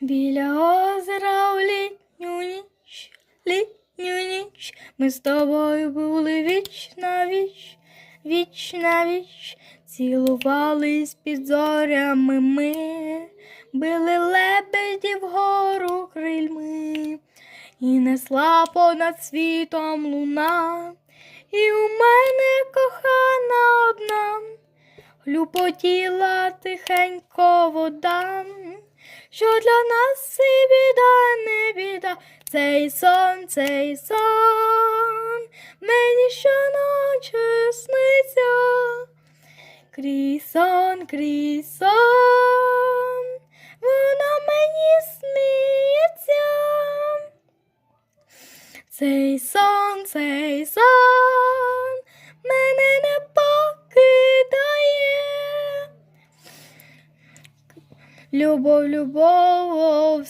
Біля озера у літню ніч, літню ніч, ми з тобою були віч на віч, віч на віч, цілувались під зорями ми, били лебеді вгору крильми, і несла понад світом луна, і у мене кохана одна, Люпотіла тихенько вода, що для нас і біда, не біда, цей сон, цей сон, мені щоночі сниться, крізь сон, крізь сон, вона мені сміється. Цей сон, цей сон Любов, любов,